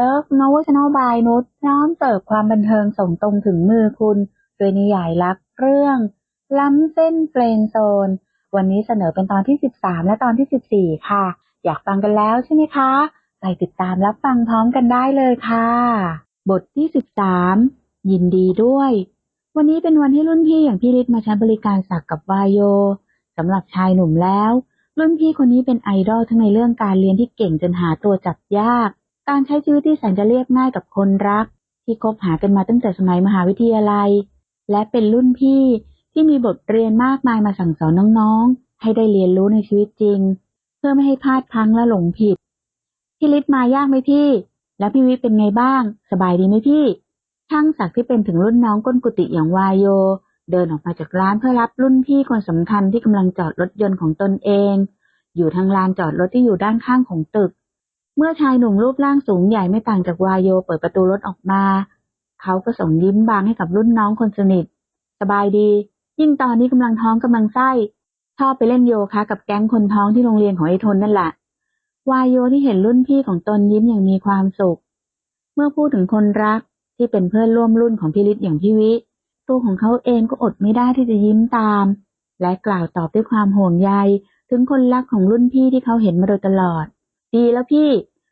เลิฟโนวช n นบายนุชพร้อมเสิร์ฟความบันเทิงส่งตรงถึงมือคุณ โดยนิยายรักเรื่อง ล้ำเส้นเฟรนโซน วันนี้เสนอเป็นตอนที่ 13 และตอนที่ 14 ค่ะ อยากฟังกันแล้วใช่ไหมคะ ไปติดตามรับฟังพร้อมกันได้เลยค่ะ บทที่ 13 ยินดีด้วย วันนี้เป็นวันที่รุ่นพี่อย่างพี่ฤทธิ์มาใช้บริการสักกับวายโยสำหรับชายหนุ่มแล้ว รุ่นพี่คนนี้เป็นไอดอลทั้งในเรื่องการเรียนที่เก่งจนหาตัวจับยาก การใช้ชีวิตที่แสนจะเรียบง่ายกับคนรัก ที่คบหากันมาตั้งแต่สมัยมหาวิทยาลัย และเป็นรุ่นพี่ที่มีบทเรียนมากมายมาสั่งสอนน้องๆ ให้ได้เรียนรู้ในชีวิตจริง เพื่อไม่ให้พลาดพลั้งและหลงผิดพี่ฤทธิ์มายากไหมพี่ แล้วพี่วิเป็นไงบ้าง สบายดีไหมพี่ ช่างศักดิ์ที่เป็นถึงรุ่นน้องก้นกุฏิอย่างวายโย เดินออกมาจากร้านเพื่อรับรุ่นพี่คนสำคัญที่กำลังจอดรถยนต์ของตนเอง อยู่ทางลานจอดรถที่อยู่ด้านข้างของตึก เมื่อชายหนุ่มรูปร่างสูงใหญ่ไม่ต่างจากวายโยเปิดประตูรถออกมา เขาก็ส่งยิ้มบางให้กับรุ่นน้องคนสนิท สบายดี ยิ่งตอนนี้กำลังท้องกำลังไส้ชอบไปเล่นโยคะกับแก๊งคนท้องที่โรงเรียนของไอ้ทนนั่นแหละวายโยที่เห็นรุ่นพี่ของตนยิ้มอย่างมีความสุข เมื่อพูดถึงคนรักที่เป็นเพื่อนร่วมรุ่นของพี่ฤทธิ์อย่างพี่วิตัวของเขาเองก็อดไม่ได้ที่จะยิ้มตาม และกล่าวตอบด้วยความห่วงใย ถึงคนรักของรุ่นพี่ที่เขาเห็นมาโดยตลอด ดีแล้วพี่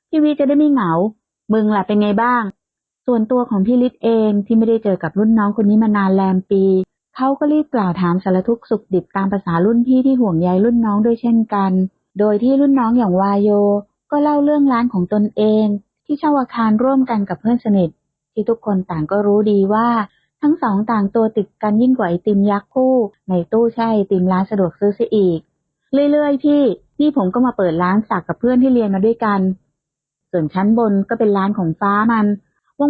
พี่วิจะได้ไม่เหงา มึงล่ะเป็นไงบ้าง ส่วนตัวของพี่ฤทธิ์เองที่ไม่ได้เจอกับรุ่นน้องคนนี้มานานแรมปี เขาก็รีบกล่าวถามสารทุกข์สุขดิบตามภาษารุ่นพี่ที่ห่วงใยรุ่นน้องด้วยเช่นกัน โดยที่รุ่นน้องอย่างวายโย ก็เล่าเรื่องร้านของตนเอง ที่เช่าอาคารร่วมกันกับเพื่อนสนิท ที่ทุกคนต่างก็รู้ดีว่าทั้งสองต่างตัวติดกันยิ่งกว่าไอติมยักษ์คู่ ในตู้แช่ไอติมร้านสะดวกซื้อเสียอีก เรื่อยๆพี่ นี่ผมก็มาเปิดร้านสักกับเพื่อนที่เรียนมาด้วยกัน ส่วนชั้นบนก็เป็นร้านของฟ้ามัน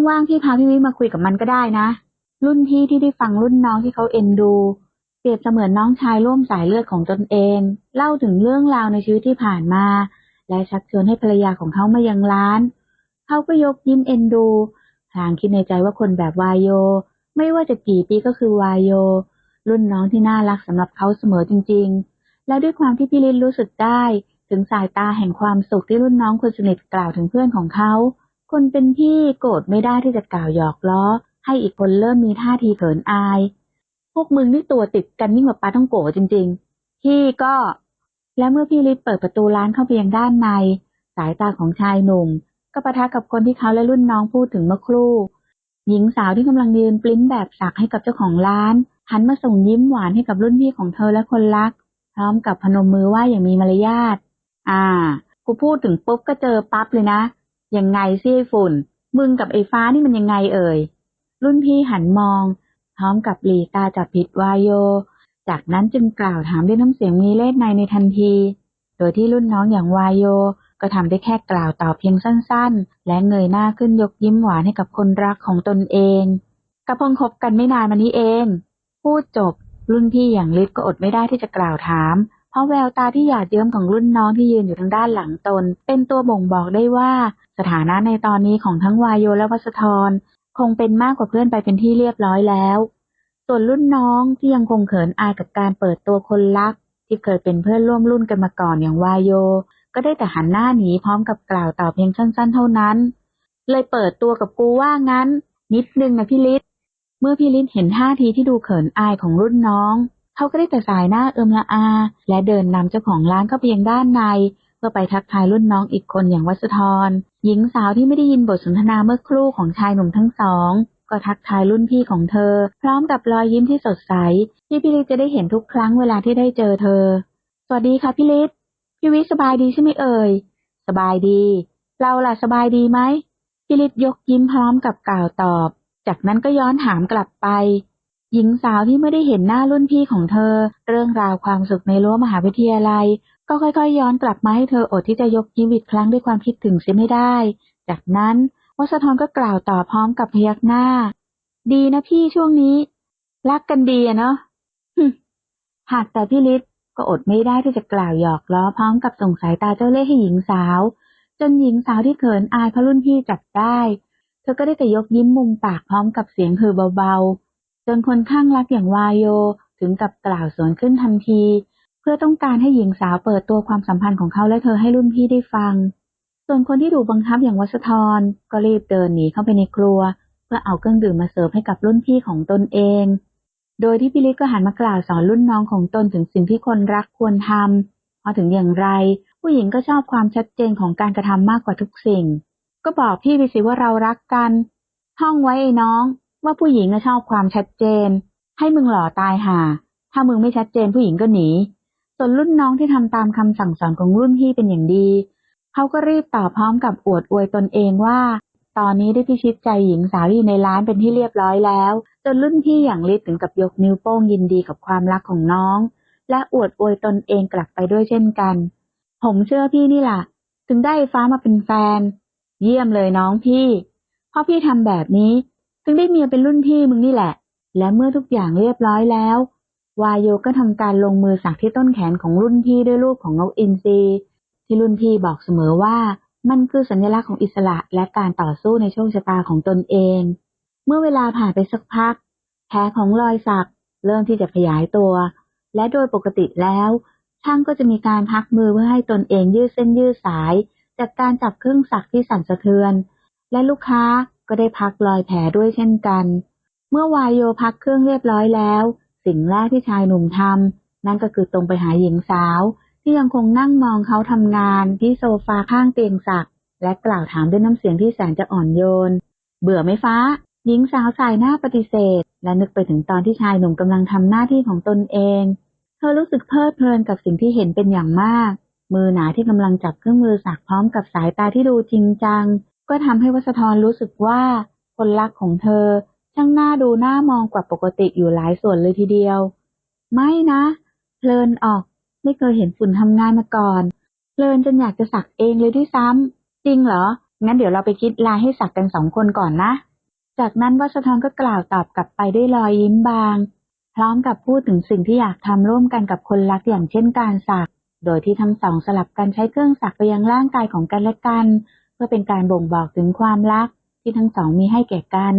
ว่างๆพี่พาพี่วิมาคุยกับมันก็ได้นะ รุ่นพี่ที่ได้ฟังรุ่นน้องที่เขาเอ็นดู เปรียบเสมือนน้องชายร่วมสายเลือดของตนเอง เล่าถึงเรื่องราวในชีวิตที่ผ่านมา และชักชวนให้ภรรยาของเขามายังร้าน เขาก็ยกยิ้มเอ็นดูพลางคิดในใจว่าคนแบบวายโย ไม่ว่าจะกี่ปีก็คือวายโย รุ่นน้องที่น่ารักสำหรับเขาเสมอจริง ๆ และด้วยความที่พี่ลินรู้สึกได้ ถึงสายตาแห่งความสุขที่รุ่นน้องคนสนิทกล่าวถึงเพื่อนของเขา คนเป็นพี่โกรธไม่ได้ที่จะกล่าวหยอกล้อ ให้อีกคนเริ่มมีท่าทีเขินอาย พวกมึงนี่ตัวติดกันยิ่งกว่าปลาท่องโกจริง ๆ พี่ก็ และเมื่อพี่ลิศเปิดประตูร้านเข้าไปยังด้านใน สายตาของชายหนุ่ม ก็ประทะกับคนที่เขาและรุ่นน้องพูดถึงเมื่อครู่ หญิงสาวที่กำลังยืนปลิ้นแบบสักให้กับเจ้าของร้านหันมาส่งยิ้มหวานให้กับรุ่นพี่ของเธอและคนรัก พร้อมกับพนมมือไหว้อย่างมีมารยาท อ่า กูพูดถึงปุ๊บก็เจอปั๊บเลยนะ ยังไงซี่ฝุ่น มึงกับไอ้ฟ้านี่มันยังไงเอ่ย รุ่นพี่หันมอง พร้อมกับหลีตาจับผิดวายโย จากนั้นจึงกล่าวถามด้วยน้ำเสียงมีเล่ห์ในในทันที โดยที่รุ่นน้องอย่างวายโยก็ทำได้แค่กล่าวตอบเพียงสั้นๆ และเงยหน้าขึ้นยกยิ้มหวานให้กับคนรักของตนเองกระพงคบกันไม่นานมานี้เอง พูดจบ รุ่นพี่อย่างลิศก็อดไม่ได้ที่จะกล่าวถาม เพราะแววตาที่หยาดเยิ้มของรุ่นน้องที่ยืนอยู่ทางด้านหลังตน เป็นตัวบ่งบอกได้ว่า สถานะในตอนนี้ของทั้งวายโยและวัสธรคงเป็นมากกว่าเพื่อนไปเป็นที่เรียบร้อยแล้ว ส่วนรุ่นน้องที่ยังคงเขินอายกับการเปิดตัวคนรัก ที่เคยเป็นเพื่อนร่วมรุ่นกันมาก่อนอย่างวายโย ก็ได้แต่หันหน้าหนีพร้อมกับกล่าวตอบเพียงสั้น ๆ เท่านั้น เลยเปิดตัวกับกูว่างั้น นิดนึงนะพี่ลิศ เมื่อพี่ลิศเห็นท่าทีที่ดูเขินอายของรุ่นน้อง เขาก็ได้แต่สายหน้าเอิมละอา และเดินนำเจ้าของร้านเข้าไปยังด้านใน เพื่อไปทักทายรุ่นน้องอีกคนอย่างวัสธรหญิงสาวที่ไม่ได้ยินบทสนทนาเมื่อครู่ของชายหนุ่มทั้งสอง ก็ทักทายรุ่นพี่ของเธอ พร้อมกับรอยยิ้มที่สดใส ที่พี่ลิศจะได้เห็นทุกครั้งเวลาที่ได้เจอเธอ สวัสดีค่ะพี่ลิศพี่วิสบายดีใช่ไหมเอ่ยสบายดี เราล่ะสบายดีไหมพี่ลิศยกยิ้มพร้อมกับกล่าวตอบ จากนั้นก็ย้อนถามกลับไป หญิงสาวที่ไม่ได้เห็นหน้ารุ่นพี่ของเธอ เรื่องราวความสุขในรั้วมหาวิทยาลัย ก็ค่อยๆ ย้อนกลับมาให้เธออดที่จะยกยิ้มอีกครั้งด้วยความคิดถึงเสียไม่ได้ จากนั้นวัสธรก็กล่าวต่อพร้อมกับพยักหน้า ดีนะพี่ช่วงนี้ รักกันดีอะเนาะหากแต่พี่ฤทธิ์ก็อดไม่ได้ที่จะกล่าวหยอกล้อพร้อมกับส่งสายตาเจ้าเล่ห์ให้หญิงสาว จนหญิงสาวที่เขินอายเพราะรุ่นพี่จับได้ ธอก็ได้แต่ยกยิ้มมุมปากพร้อมกับเสียงเธอเบาๆ จนคนข้างรักอย่างวายโยถึงกับกล่าวสวนขึ้นทันที เพื่อต้องการให้หญิงสาวเปิดตัวความสัมพันธ์ของเขาและเธอให้รุ่นพี่ได้ฟัง ส่วนคนที่ถูบังคับอย่างวัสธรก็รีบเดินหนีเข้าไปในครัว เพื่อเอาเครื่องดื่มมาเสิร์ฟให้กับรุ่นพี่ของตนเอง โดยที่พิลิศก็หันมากล่าวสอนรุ่นน้องของตนถึงสิ่งที่คนรักควรทำพราะถึงอย่างไร ผู้หญิงก็ชอบความชัดเจนของการกระทำมากกว่าทุกสิ่ง ก็บอกพี่ไปสิว่าเรารักกัน ท่องไว้ไอ้น้อง ว่าผู้หญิงน่ะชอบความชัดเจน ให้มึงหล่อตายห่า ถ้ามึงไม่ชัดเจนผู้หญิงก็หนี ส่วนรุ่นน้องที่ทำตามคำสั่งสอนของรุ่นพี่เป็นอย่างดี เขาก็รีบตอบพร้อมกับอวดอวยตนเองว่า ตอนนี้ได้พิชิตใจหญิงสาวที่ในร้านเป็นที่เรียบร้อยแล้ว จนรุ่นพี่อย่างลิศถึงกับยกนิ้วโป้งยินดีกับความรักของน้อง และอวดอวยตนเองกลับไปด้วยเช่นกัน ผมเชื่อพี่นี่แหละถึงได้ฟ้ามาเป็นแฟน เยี่ยมเลยน้องพี่เพราะพี่ทำแบบนี้ ถึงได้เมียเป็นรุ่นพี่มึงนี่แหละ และเมื่อทุกอย่างเรียบร้อยแล้ว วายโยก็ทำการลงมือสักที่ต้นแขนของรุ่นพี่ด้วยรูปของนกอินทรีที่รุ่นพี่บอกเสมอว่ามันคือสัญลักษณ์ของอิสระและการต่อสู้ในโชคชะตาของตนเอง เมื่อเวลาผ่านไปสักพัก แผลของรอยสักเริ่มที่จะขยายตัว และโดยปกติแล้วช่างก็จะมีการพักมือเพื่อให้ตนเองยืดเส้นยืดสาย จากการจับเครื่องสักที่สั่นสะเทือน และลูกค้าก็ได้พักรอยแผลด้วยเช่นกัน เมื่อวายโยพักเครื่องเรียบร้อยแล้ว สิ่งแรกที่ชายหนุ่มทำนั่นก็คือตรงไปหาหญิงสาว ที่ยังคงนั่งมองเขาทำงานที่โซฟาข้างเตียงสัก และกล่าวถามด้วยน้ำเสียงที่แสนจะอ่อนโยน เบื่อไหมฟ้า หญิงสาวสายหน้าปฏิเสธ และนึกไปถึงตอนที่ชายหนุ่มกำลังทำหน้าที่ของตนเอง เธอรู้สึกเพลิดเพลินกับสิ่งที่เห็นเป็นอย่างมาก มือหนาที่กำลังจับเครื่องมือสักพร้อมกับสายตาที่ดูจริงจัง ก็ทำให้วัสธรรู้สึกว่า คนรักของเธอช่างหน่าดูหน่ามองกว่าปกติอยู่หลายส่วนเลยทีเดียว ไม่นะ เพลินออก ไม่เคยเห็นฝุ่นทำงานมาก่อน เพลินจนอยากจะสักเองเลยด้วยซ้ำจริงเหรอ งั้นเดี๋ยวเราไปคิดลายให้สักกันสองคนก่อนนะ จากนั้นวัชทรก็กล่าวตอบกลับไปด้วยรอยยิ้มบาง พร้อมกับพูดถึงสิ่งที่อยากทำร่วมกันกับคนรักอย่างเช่นการสัก โดยที่ทั้งสองสลับกันใช้เครื่องสักไปยังร่างกายของกันและกัน เพื่อเป็นการบ่งบอกถึงความรักที่ทั้งสองมีให้แก่กัน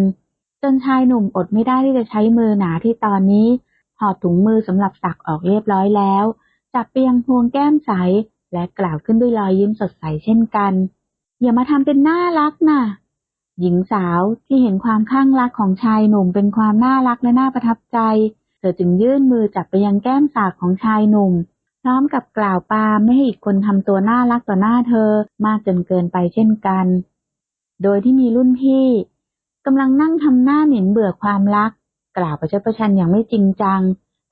จนชายหนุ่มอดไม่ได้ที่จะใช้มือหนาที่ตอนนี้ถอดถุงมือสำหรับสักออกเรียบร้อยแล้ว จับไปยังพวงแก้มใส และกล่าวขึ้นด้วยรอยยิ้มสดใสเช่นกัน อย่ามาทำเป็นน่ารักน่ะหญิงสาวที่เห็นความข้างรักของชายหนุ่มเป็นความน่ารักและน่าประทับใจ เธอจึงยื่นมือจับไปยังแก้มสากของชายหนุ่ม พร้อมกับกล่าวปาไม่ให้อีกคนทำตัวน่ารักต่อหน้าเธอมากจนเกินไปเช่นกัน โดยที่มีรุ่นพี่กำลังนั่งทำหน้าเหม็นเบื่อความรัก กล่าวประชดประชันอย่างไม่จริงจัง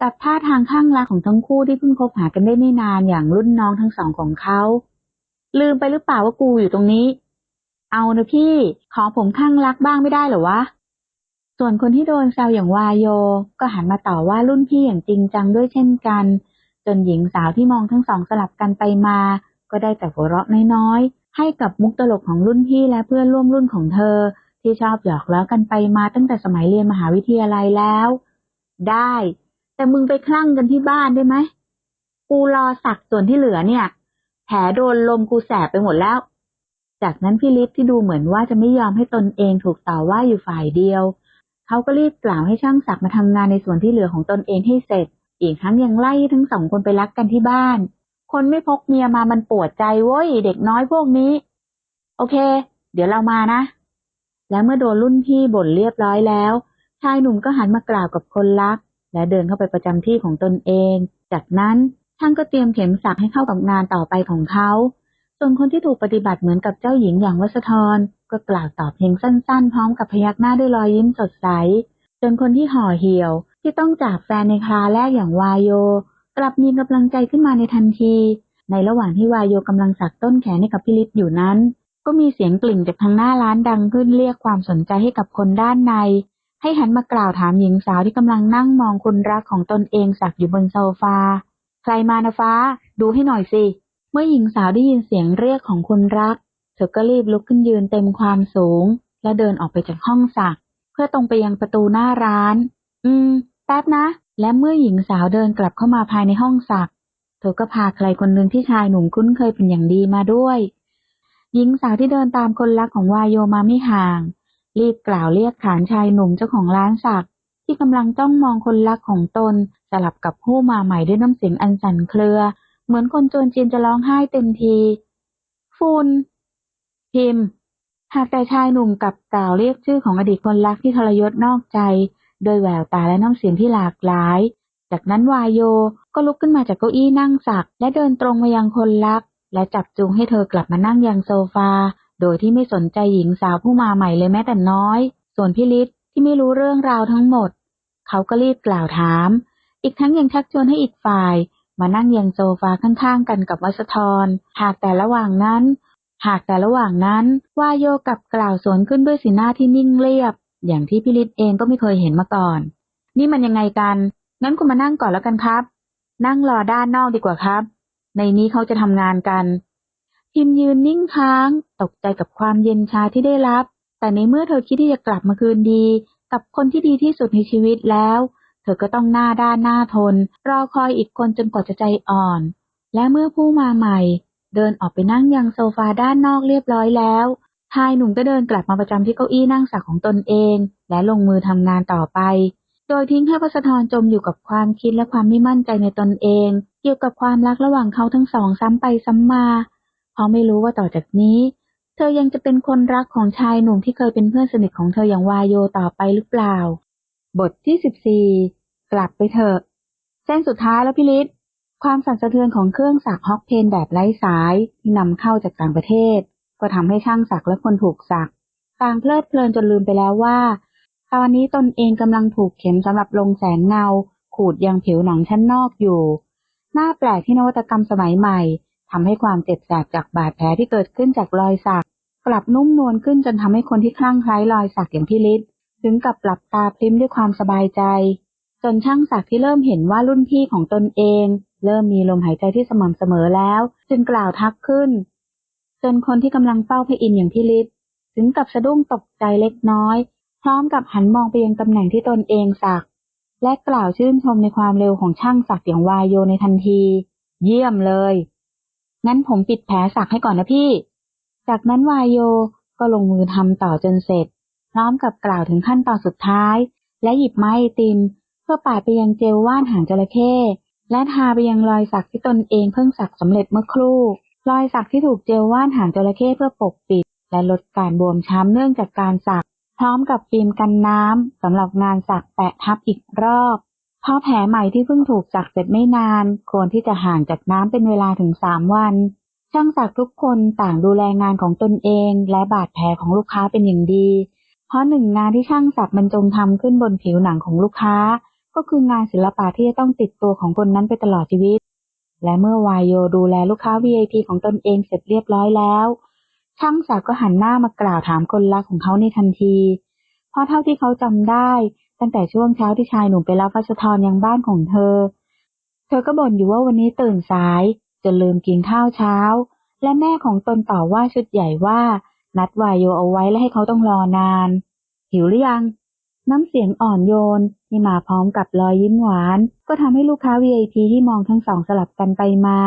กับท่าทางข้างรักของทั้งคู่ที่เพิ่งคบหากันได้ไม่นานอย่างรุ่นน้องทั้งสองของเขาลืมไปหรือเปล่าว่ากูอยู่ตรงนี้ เอานะพี่ ขอผมข้างรักบ้างไม่ได้เหรอวะ ส่วนคนที่โดนแซวอย่างวายโย ก็หันมาต่อว่ารุ่นพี่อย่างจริงจังด้วยเช่นกัน จนหญิงสาวที่มองทั้งสองสลับกันไปมา ก็ได้แต่หัวเราะน้อยๆ ให้กับมุกตลกของรุ่นพี่และเพื่อนร่วมรุ่นของเธอ ที่ชอบหยอกล้อกันไปมาตั้งแต่สมัยเรียนมหาวิทยาลัยแล้ว ได้ แต่มึงไปคลั่งกันที่บ้านได้ไหมกูรอสักส่วนที่เหลือเนี่ยแผลโดนลมกูแสบไปหมดแล้ว จากนั้นพี่ลิฟที่ดูเหมือนว่าจะไม่ยอมให้ตนเองถูกต่อว่าอยู่ฝ่ายเดียว เขาก็รีบกล่าวให้ช่างศักมาทำงานในส่วนที่เหลือของตนเองให้เสร็จ อีกทั้งยังไล่ทั้งสองคนไปรักกันที่บ้าน คนไม่พกเมียมามันปวดใจเว้ยเด็กน้อยพวกนี้ โอเค เดี๋ยวเรามานะ และเมื่อโดนรุ่นพี่บ่นเรียบร้อยแล้ว ชายหนุ่มก็หันมากล่าวกับคนรัก และเดินเข้าไปประจำที่ของตนเอง จากนั้นช่างก็เตรียมเข็มสักให้เข้ากับงานต่อไปของเขาส่วนคนที่ถูกปฏิบัติเหมือนกับเจ้าหญิงอย่างวัสธรก็กล่าวตอบเพียงสั้นๆ พร้อมกับพยักหน้าด้วยรอยยิ้มสดใส จนคนที่ห่อเหี่ยว ที่ต้องจากแฟนในคราแรกอย่างวายโย กลับมีกำลังใจขึ้นมาในทันที ในระหว่างที่วายโยกำลังสักต้นแขนให้กับพิลิปอยู่นั้น ก็มีเสียงกลิ่งจากทางหน้าร้านดังขึ้นเรียกความสนใจให้กับคนด้านใน ให้หันมากล่าวถามหญิงสาวที่กำลังนั่งมองคนรักของตนเองสักอยู่บนโซฟา ใครมานะฟ้า ดูให้หน่อยสิ เมื่อหญิงสาวได้ยินเสียงเรียกของคนรัก เธอก็รีบลุกขึ้นยืนเต็มความสูง และเดินออกไปจากห้องสัก เพื่อตรงไปยังประตูหน้าร้าน อืม แป๊บนะ และเมื่อหญิงสาวเดินกลับเข้ามาภายในห้องสัก เธอก็พาใครคนหนึ่งที่ชายหนุ่มคุ้นเคยเป็นอย่างดีมาด้วย หญิงสาวที่เดินตามคนรักของวายโยมาไม่ห่าง รีบกล่าวเรียกขานชายหนุ่มเจ้าของร้านสัก ที่กำลังจ้องมองคนรักของตนสลับกับผู้มาใหม่ด้วยน้ำเสียงอันสั่นเครือ เหมือนคนจวนจีนจะร้องไห้เต็มทีฟุนพิมหากแต่ชายหนุ่มกลับกล่าวเรียกชื่อของอดีตคนรักที่ทรยศนอกใจ โดยแววตาและน้ำเสียงที่หลากหลาย จากนั้นวายโยก็ลุกขึ้นมาจากเก้าอี้นั่งสัก และเดินตรงมายังคนรัก และจับจูงให้เธอกลับมานั่งยังโซฟา โดยที่ไม่สนใจหญิงสาวผู้มาใหม่เลยแม้แต่น้อย ส่วนพี่ฤทธิ์ที่ไม่รู้เรื่องราวทั้งหมด เขาก็รีบกล่าวถาม อีกทั้งยังชักชวนให้อีกฝ่าย มานั่งยังโซฟาข้างๆกันกับวัสธรหากแต่ระหว่างนั้น หากแต่ระหว่างนั้นวายโยกับกล่าวสวนขึ้นด้วยสีหน้าที่นิ่งเรียบ อย่างที่พี่ฤทธิ์เองก็ไม่เคยเห็นมาก่อน นี่มันยังไงกัน งั้นคุณมานั่งก่อนแล้วกันครับ นั่งรอด้านนอกดีกว่าครับ ในนี้เขาจะทำงานกัน พิมยืนนิ่งค้าง ตกใจกับความเย็นชาที่ได้รับ แต่ในเมื่อเธอคิดที่จะกลับมาคืนดี กับคนที่ดีที่สุดในชีวิตแล้ว เธอก็ต้องหน้าด้านหน้าทน รอคอยอีกคนจนกว่าจะใจอ่อน และเมื่อผู้มาใหม่ เดินออกไปนั่งยังโซฟาด้านนอกเรียบร้อยแล้ว ชายหนุ่มก็เดินกลับมาประจำที่เก้าอี้นั่งสักของตนเอง และลงมือทำงานต่อไป โดยทิ้งให้พัสธรจมอยู่กับความคิดและความไม่มั่นใจในตนเอง เกี่ยวกับความรักระหว่างเขาทั้งสองซ้ำไปซ้ำมาเพราะไม่รู้ว่าต่อจากนี้ เธอยังจะเป็นคนรักของชายหนุ่มที่เคยเป็นเพื่อนสนิทของเธออย่างวายโยต่อไปหรือเปล่า บทที่สิบสี่กลับไปเถอะเส้นสุดท้ายแล้วพี่ลิศความสั่นสะเทือนของเครื่องสักฮอกเพนแบบไร้สายที่นำเข้าจากต่างประเทศ ก็ทำให้ช่างสักและคนถูกสักต่างเพลิดเพลินจนลืมไปแล้วว่า ตอนนี้ตนเองกำลังถูกเข็มสำหรับลงแสงเงา ขูดยังผิวหนังชั้นนอกอยู่ หน้าแปลกที่นวัตกรรมสมัยใหม่ทำให้ความเจ็บแสบจากบาดแผลที่เกิดขึ้นจากรอยสัก กลับนุ่มนวลขึ้นจนทำให้คนที่คลั่งไคล้รอยสักอย่างพี่ลิศถึงกับหลับตาพลิ้มด้วยความสบายใจ จนช่างสักที่เริ่มเห็นว่ารุ่นพี่ของตนเอง เริ่มมีลมหายใจที่สม่ำเสมอแล้ว จึงกล่าวทักขึ้น จนคนที่กำลังเฝ้าพระอินทร์อย่างพี่ฤทธิ์ถึงกับสะดุ้งตกใจเล็กน้อย พร้อมกับหันมองไปยังตำแหน่งที่ตนเองสัก และกล่าวชื่นชมในความเร็วของช่างสักอย่างวายโยในทันที เยี่ยมเลย งั้นผมปิดแผลสักให้ก่อนนะพี่ จากนั้นวายโยก็ลงมือทำต่อจนเสร็จ พร้อมกับกล่าวถึงขั้นตอนสุดท้าย และหยิบไม้ไอติม เพื่อปาดไปยังเจลว่านหางจระเข้และทาไปยังรอยสักที่ตนเองเพิ่งสักสำเร็จเมื่อครู่ รอยสักที่ถูกเจลว่านหางจระเข้เพื่อปกปิด และลดการบวมช้ำเนื่องจากการสัก พร้อมกับฟิล์มกันน้ำสำหรับงานสักแปะทับอีกรอบเพราะแผลใหม่ที่เพิ่งถูกสักเสร็จไม่นาน ควรที่จะห่างจากน้ำเป็นเวลาถึงสามวัน ช่างสักทุกคนต่างดูแลงานของตนเอง และบาดแผลของลูกค้าเป็นอย่างดี เพราะหนึ่งงานที่ช่างสักบรรจงทำขึ้นบนผิวหนังของลูกค้า ก็คืองานศิลปะที่จะต้องติดตัวของคนนั้นไปตลอดชีวิต และเมื่อวายโยดูแลลูกค้า VIP ของตนเองเสร็จเรียบร้อยแล้วช่างสักก็หันหน้ามากล่าวถามคนรักของเขาในทันที เพราะเท่าที่เขาจำได้ ตั้งแต่ช่วงเช้าที่ชายหนุ่มไปรับพัชทรยังบ้านของเธอ เธอก็บ่นอยู่ว่าวันนี้ตื่นสายจนลืมกินข้าวเช้า และแม่ของตนต่อว่าชุดใหญ่ว่า นัดวายโยเอาไว้และให้เขาต้องรอนาน หิวหรือยัง น้ำเสียงอ่อนโยนที่มาพร้อมกับรอยยิ้มหวาน ก็ทำให้ลูกค้า VIP ที่มองทั้งสองสลับกันไปมา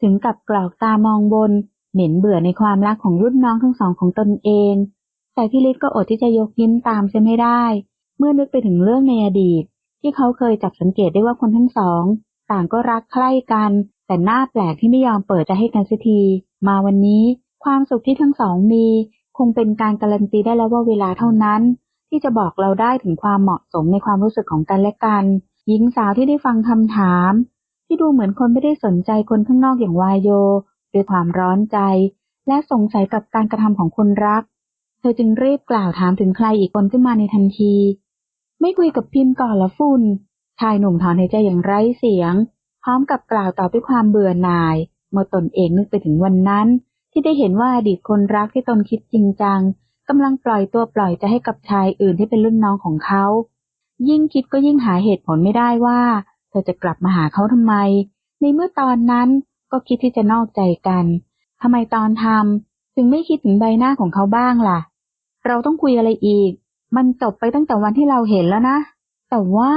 ถึงกับกรอกตามองบน เหม็นเบื่อในความรักของรุ่นน้องทั้งสองของตนเอง แต่พี่ฤทธิ์ก็อดที่จะยกยิ้มตามเสียไม่ได้ เมื่อนึกไปถึงเรื่องในอดีต ที่เขาเคยจับสังเกตได้ว่าคนทั้งสอง ต่างก็รักใคร่กัน แต่หน้าแปลกที่ไม่ยอมเปิดใจให้กันสักที มาวันนี้ ความสุขที่ทั้งสองมี คงเป็นการการันตีได้แล้วว่าเวลาเท่านั้น ที่จะบอกเราได้ถึงความเหมาะสมในความรู้สึกของกันและกัน หญิงสาวที่ได้ฟังคำถาม ที่ดูเหมือนคนไม่ได้สนใจคนข้างนอกอย่างวายโยด้วยความร้อนใจ และสงสัยกับการกระทำของคนรัก เธอจึงรีบกล่าวถามถึงใครอีกคนขึ้นมาในทันที ไม่คุยกับพิมพ์ก่อนละฝุ่นชายหนุ่มถอนหายใจอย่างไร้เสียง พร้อมกับกล่าวต่อด้วยความเบื่อหน่ายเมื่อตนเองนึกไปถึงวันนั้น ที่ได้เห็นว่าอดีตคนรักที่ตนคิดจริงจัง กำลังปล่อยตัวปล่อยใจให้กับชายอื่นที่เป็นรุ่นน้องของเขา ยิ่งคิดก็ยิ่งหาเหตุผลไม่ได้ว่า เธอจะกลับมาหาเขาทำไม ในเมื่อตอนนั้นก็คิดที่จะนอกใจกันทำไมตอนทำถึงไม่คิดถึงใบหน้าของเขาบ้างล่ะ เราต้องคุยอะไรอีก มันจบไปตั้งแต่วันที่เราเห็นแล้วนะ แต่ว่า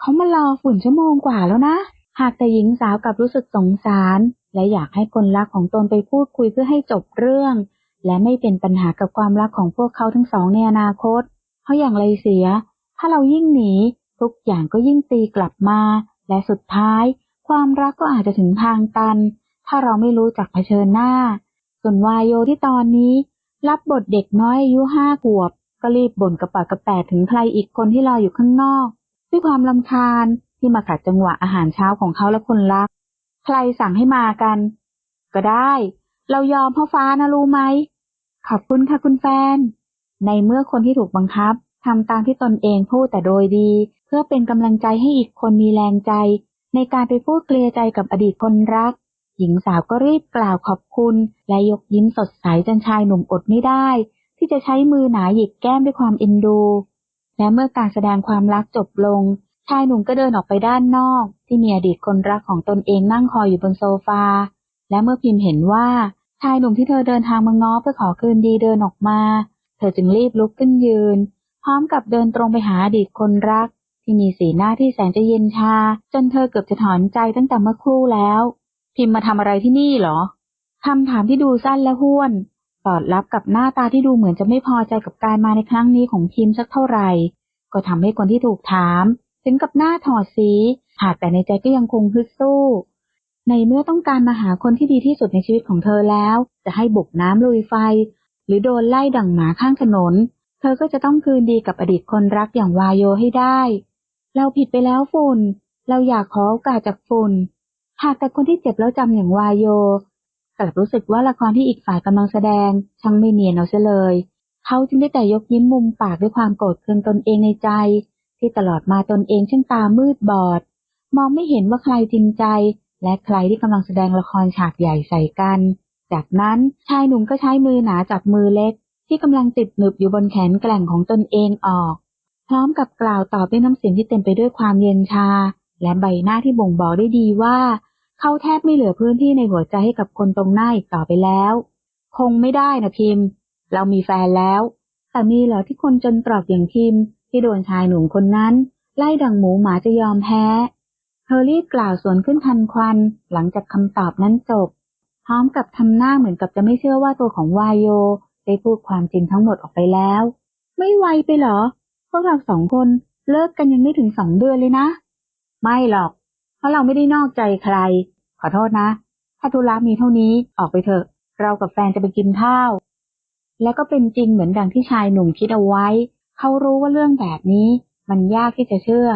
เขามารอฝุ่นชั่วโมงกว่าแล้วนะ หากแต่หญิงสาวกลับรู้สึกสงสาร และอยากให้คนรักของตนไปพูดคุยเพื่อให้จบเรื่อง และไม่เป็นปัญหากับความรักของพวกเขาทั้งสองในอนาคต เพราะอย่างไรเสีย ถ้าเรายิ่งหนี ทุกอย่างก็ยิ่งตีกลับมา และสุดท้าย ความรักก็อาจจะถึงทางตัน ถ้าเราไม่รู้จักเผชิญหน้า ส่วนวายโยที่ตอนนี้ รับบทเด็กน้อยอายุห้าขวบ ก็รีบบ่นกระปากกระแปดถึงใครอีกคนที่รออยู่ข้างนอก ด้วยความลำคาญที่มาขัดจังหวะอาหารเช้าของเขาและคนรัก ใครสั่งให้มากัน ก็ได้ เรายอมพ่อฟ้านะรู้ไหม ขอบคุณค่ะคุณแฟน ในเมื่อคนที่ถูกบังคับทำตามที่ตนเองพูดแต่โดยดี เพื่อเป็นกำลังใจให้อีกคนมีแรงใจ ในการไปพูดเคลียร์ใจกับอดีตคนรัก หญิงสาวก็รีบกล่าวขอบคุณ และยกยิ้มสดใสจนชายหนุ่มอดไม่ได้ ที่จะใช้มือหนาหยิกแก้มด้วยความเอ็นดู และเมื่อการแสดงความรักจบลง ชายหนุ่มก็เดินออกไปด้านนอก ที่มีอดีตคนรักของตนเองนั่งคอยอยู่บนโซฟาและเมื่อพิมพ์เห็นว่า ชายหนุ่มที่เธอเดินทางมาง้อเพื่อขอคืนดีเดินออกมา เธอจึงรีบลุกขึ้นยืน พร้อมกับเดินตรงไปหาอดีตคนรัก ที่มีสีหน้าที่แสนจะเย็นชา จนเธอเกือบจะถอนใจตั้งแต่เมื่อครู่แล้ว พิมพ์มาทำอะไรที่นี่เหรอคำถามที่ดูสั้นและห้วนสอดรับกับหน้าตาที่ดูเหมือนจะไม่พอใจกับการมาในครั้งนี้ของพิมพ์สักเท่าไหร่ ก็ทำให้คนที่ถูกถาม ถึงกับหน้าถอดสีหากแต่ในใจก็ยังคงฮึดสู้ ในเมื่อต้องการมาหาคนที่ดีที่สุดในชีวิตของเธอแล้ว จะให้บุกน้ำลุยไฟ หรือโดนไล่ดั่งหมาข้างถนน เธอก็จะต้องคืนดีกับอดีตคนรักอย่างวายโยให้ได้ เราผิดไปแล้วฝุ่น เราอยากขอโอกาสจากฝุ่น หากแต่คนที่เจ็บแล้วจำอย่างวายโยกลับรู้สึกว่าละครที่อีกฝ่ายกำลังแสดงช่างไม่เนียนเอาเสียเลย เขาจึงได้แต่ยกยิ้มมุมปากด้วยความโกรธเคืองตนเองในใจ ที่ตลอดมาตนเองช่างตามืดบอด มองไม่เห็นว่าใครจริงใจ และใครที่กำลังแสดงละครฉากใหญ่ใส่กัน จากนั้นชายหนุ่มก็ใช้มือหนาจับมือเล็ก ที่กำลังติดหนึบอยู่บนแขนแกร่งของตนเองออก พร้อมกับกล่าวตอบด้วยน้ำเสียงที่เต็มไปด้วยความเย็นชา และใบหน้าที่บ่งบอกได้ดีว่า เขาแทบไม่เหลือพื้นที่ในหัวใจให้กับคนตรงหน้าอีกต่อไปแล้ว คงไม่ได้นะพิมพ์ เรามีแฟนแล้ว แต่มีเหรอที่คนจนตรอกอย่างพิมพ์ ที่โดนชายหนุ่มคนนั้น ไล่ดังหมูหมาจะยอมแพ้ อรีบกล่าวสวนขึ้นทันควัน หลังจากคำตอบนั้นจบ พร้อมกับทำหน้าเหมือนกับจะไม่เชื่อว่าตัวของวายโย ได้พูดความจริงทั้งหมดออกไปแล้ว ไม่ไวไปเหรอ พวกเราสองคนเลิกกันยังไม่ถึงสองเดือนเลยนะ ไม่หรอก เพราะเราไม่ได้นอกใจใคร ขอโทษนะ ถ้าธุระมีเท่านี้ออกไปเถอะ เรากับแฟนจะไปกินข้าว แล้วก็เป็นจริงเหมือนดังที่ชายหนุ่มคิดเอาไว้ เขารู้ว่าเรื่องแบบนี้ มันยากที่จะเชื่อ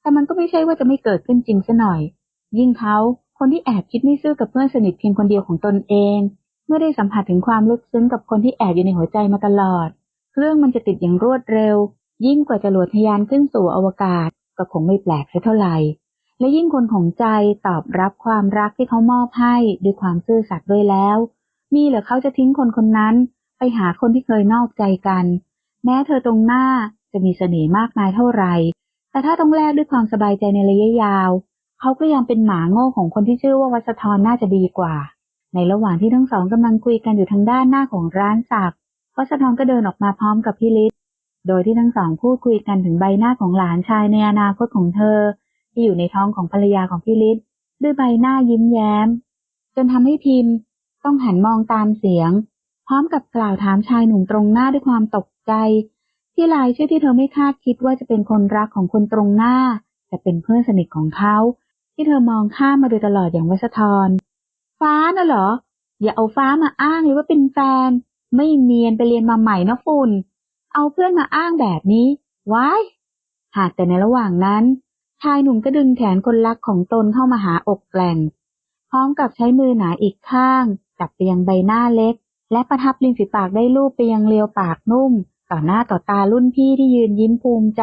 แต่มันก็ไม่ใช่ว่าจะไม่เกิดขึ้นจริงซะหน่อย ยิ่งเขาคนที่แอบคิดไม่ซื่อกับเพื่อนสนิทเพียงคนเดียวของตนเอง เมื่อได้สัมผัสถึงความลึกซึ้งกับคนที่แอบอยู่ในหัวใจมาตลอดเรื่องมันจะติดอย่างรวดเร็ว ยิ่งกว่าจรวดทะยานขึ้นสู่อวกาศ ก็คงไม่แปลกสักเท่าไหร่และยิ่งคนของใจตอบรับความรักที่เขามอบให้ด้วยความซื่อสัตย์ด้วยแล้ว มีเหรือเขาจะทิ้งคนคนนั้น ไปหาคนที่เคยนอกใจกัน แม้เธอตรงหน้าจะมีเสน่ห์มากมายเท่าไหร่ แต่ถ้าต้องแลกด้วยความสบายใจในระยะยาว เขาก็ยังเป็นหมาโง่ของคนที่ชื่อว่าวัชทรน่าจะดีกว่า ในระหว่างที่ทั้งสองกำลังคุยกันอยู่ทางด้านหน้าของร้านสักวัชทรก็เดินออกมาพร้อมกับพี่ฤทธิ์โดยที่ทั้งสองพูดคุยกันถึงใบหน้าของหลานชายในอนาคตของเธอ ที่อยู่ในท้องของภรรยาของพี่ฤทธิ์ด้วยใบหน้ายิ้มแย้ม จนทำให้พิมพ์ ต้องหันมองตามเสียง พร้อมกับกล่าวถามชายหนุ่มตรงหน้าด้วยความตกใจ ที่รายชื่อที่เธอไม่คาดคิดว่าจะเป็นคนรักของคนตรงหน้า แต่เป็นเพื่อนสนิทของเขา ที่เธอมองข้ามมาโดยตลอดอย่างวัชทรฟ้าน่ะเหรอ อย่าเอาฟ้ามาอ้างเลยว่าเป็นแฟน ไม่เนียนไปเรียนมาใหม่นะฝุ่น เอาเพื่อนมาอ้างแบบนี้ว้ายหากแต่ในระหว่างนั้น ชายหนุ่มก็ดึงแขนคนรักของตนเข้ามาหาอกแกล่ง พร้อมกับใช้มือหนาอีกข้างจับไปยังใบหน้าเล็ก และประทับริมฝีปากได้ลูบไปยังเลียวปากนุ่ม ต่อหน้าต่อตารุ่นพี่ที่ยืนยิ้มภูมิใจ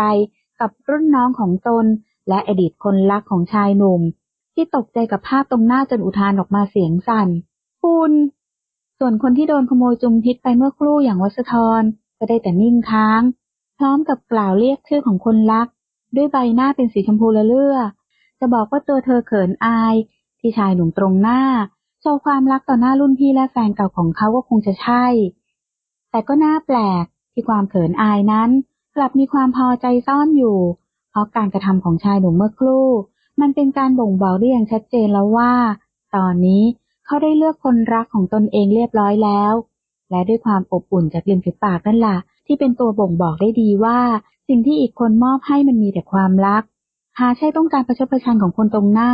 กับรุ่นน้องของตน และอดีตคนรักของชายหนุ่ม ที่ตกใจกับภาพตรงหน้าจนอุทานออกมาเสียงสั่น คุณ ส่วนคนที่โดนขโมยจุมพิษไปเมื่อครู่อย่างวัสทรก็ได้แต่นิ่งค้าง พร้อมกับกล่าวเรียกชื่อของคนรัก ด้วยใบหน้าเป็นสีชมพูละเลือจะบอกว่าตัวเธอเขินอาย ที่ชายหนุ่มตรงหน้าโชว์ความรักต่อหน้ารุ่นพี่และแฟนเก่าของเขาก็คงจะใช่ แต่ก็น่าแปลก ที่ความเขินอายนั้น กลับมีความพอใจซ่อนอยู่ เพราะการกระทำของชายหนุ่มเมื่อครู่ มันเป็นการบ่งบอกได้อย่างชัดเจนแล้วว่า ตอนนี้เขาได้เลือกคนรักของตนเองเรียบร้อยแล้ว และด้วยความอบอุ่นจากริมฝีปากนั่นล่ะ ที่เป็นตัวบ่งบอกได้ดีว่า สิ่งที่อีกคนมอบให้มันมีแต่ความรัก หาใช่ต้องการประชดประชันของคนตรงหน้า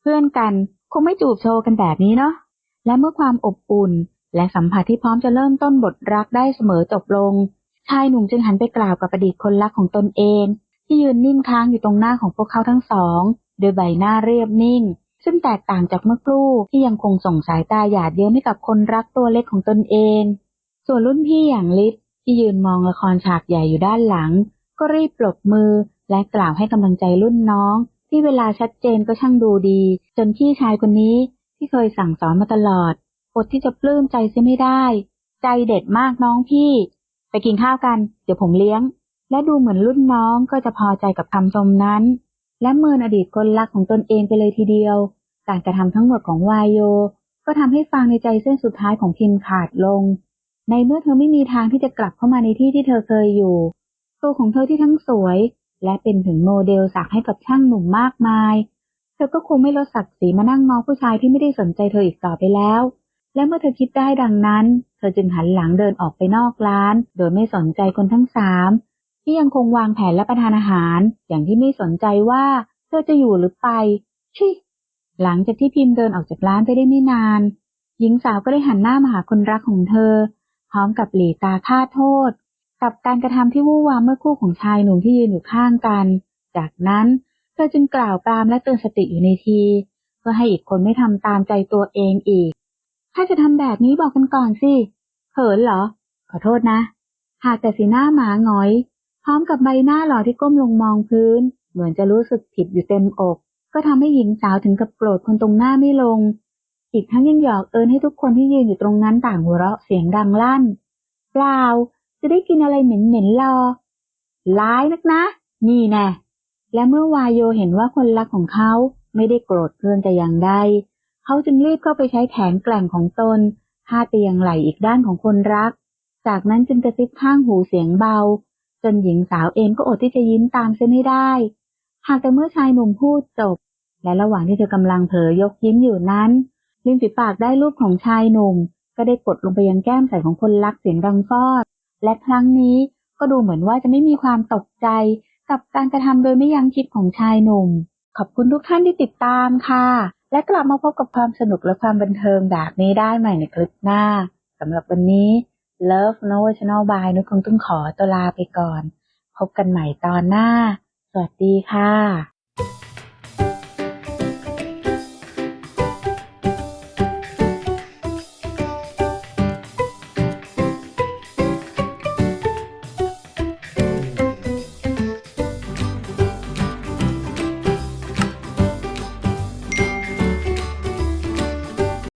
เพื่อนกันคงไม่จูบโชว์กันแบบนี้เนาะและเมื่อความอบอุ่นและสัมผัสที่พร้อมจะเริ่มต้นบทรักได้เสมอจบลง ชายหนุ่มจึงหันไปกล่าวกับอดีตคนรักของตนเอง ที่ยืนนิ่งค้างอยู่ตรงหน้าของพวกเขาทั้งสอง โดยใบหน้าเรียบนิ่ง ซึ่งแตกต่างจากเมื่อครู่ที่ยังคงส่งสายตาหยาดเยิ้มให้กับคนรักตัวเล็กของตนเอง ส่วนรุ่นพี่อย่างลิศที่ยืนมองละครฉากใหญ่อยู่ด้านหลัง ก็รีบปรบมือและกล่าวให้กำลังใจรุ่นน้อง ที่เวลาชัดเจนก็ช่างดูดี จนพี่ชายคนนี้ที่เคยสั่งสอนมาตลอดอดที่จะปลื้มใจเสียไม่ได้ ใจเด็ดมากน้องพี่ กินข้าวกัน เดี๋ยวผมเลี้ยง และดูเหมือนรุ่นน้องก็จะพอใจกับคำชมนั้น และเมินอดีตคนรักของตนเองไปเลยทีเดียว การกระทำทั้งหมดของวายโย ก็ทำให้ฟังในใจเส้นสุดท้ายของพิมพ์ขาดลง ในเมื่อเธอไม่มีทางที่จะกลับเข้ามาในที่ที่เธอเคยอยู่ ตัวของเธอที่ทั้งสวย และเป็นถึงโมเดลสักให้กับช่างหนุ่มมากมาย เธอก็คงไม่ลดศักดิ์ศรีมานั่งมองผู้ชายที่ไม่ได้สนใจเธออีกต่อไปแล้ว และเมื่อเธอคิดได้ดังนั้น เธอจึงหันหลังเดินออกไปนอกร้าน โดยไม่สนใจคนทั้งสามที่ยังคงวางแผนและประทานอาหาร อย่างที่ไม่สนใจว่า เธอจะอยู่หรือไป ชิ หลังจากที่พิมพ์เดินออกจากร้านไปได้ไม่นาน หญิงสาวก็ได้หันหน้ามาหาคนรักของเธอ พร้อมกับหลีตาค่าโทษ กับการกระทำที่วู่วามเมื่อคู่ของชายหนุ่มที่ยืนอยู่ข้างกัน จากนั้นเธอจึงกล่าวปรามและเตือนสติอยู่ในที เพื่อให้อีกคนไม่ทำตามใจตัวเองอีก ถ้าจะทำแบบนี้บอกกันก่อนสิเขินเหรอ ขอโทษนะ หากแต่สีหน้าหมาหงอย พร้อมกับใบหน้าหล่อที่ก้มลงมองพื้น เหมือนจะรู้สึกผิดอยู่เต็มอก ก็ทำให้หญิงสาวถึงกับโกรธคนตรงหน้าไม่ลง อีกทั้งยังหยอกเอิญให้ทุกคนที่ยืนอยู่ตรงนั้นต่างหัวเราะเสียงดังลั่น เปล่า จะได้กินอะไรเหม็นๆรอร้ายนักนะ นี่แน่และเมื่อวายโยเห็นว่าคนรักของเขาไม่ได้โกรธเพื่อนแต่อย่างใด เขาจึงรีบเข้าไปใช้แขนแกร่งของตนพาดไปยังไหลอีกด้านของคนรัก จากนั้นจึงกระซิบข้างหูเสียงเบา จนหญิงสาวเองก็อดที่จะยิ้มตามเสียไม่ได้ หากแต่เมื่อชายหนุ่มพูดจบ และระหว่างที่เธอกำลังเผลอยกยิ้มอยู่นั้นริมฝีปากได้รูปของชายหนุ่ม ก็ได้กดลงไปยังแก้มใสของคนรักเสียงดังฟอด และครั้งนี้ก็ดูเหมือนว่าจะไม่มีความตกใจกับการกระทำโดยไม่ยั้งคิดของชายหนุ่ม ขอบคุณทุกท่านที่ติดตามค่ะ และกลับมาพบกับความสนุกและความบันเทิงแบบนี้ได้ใหม่ในคลิปหน้าสำหรับวันนี้ Love n o Channel by นุชคงต้องขอตัวลาไปก่อน พบกันใหม่ตอนหน้า สวัสดีค่ะ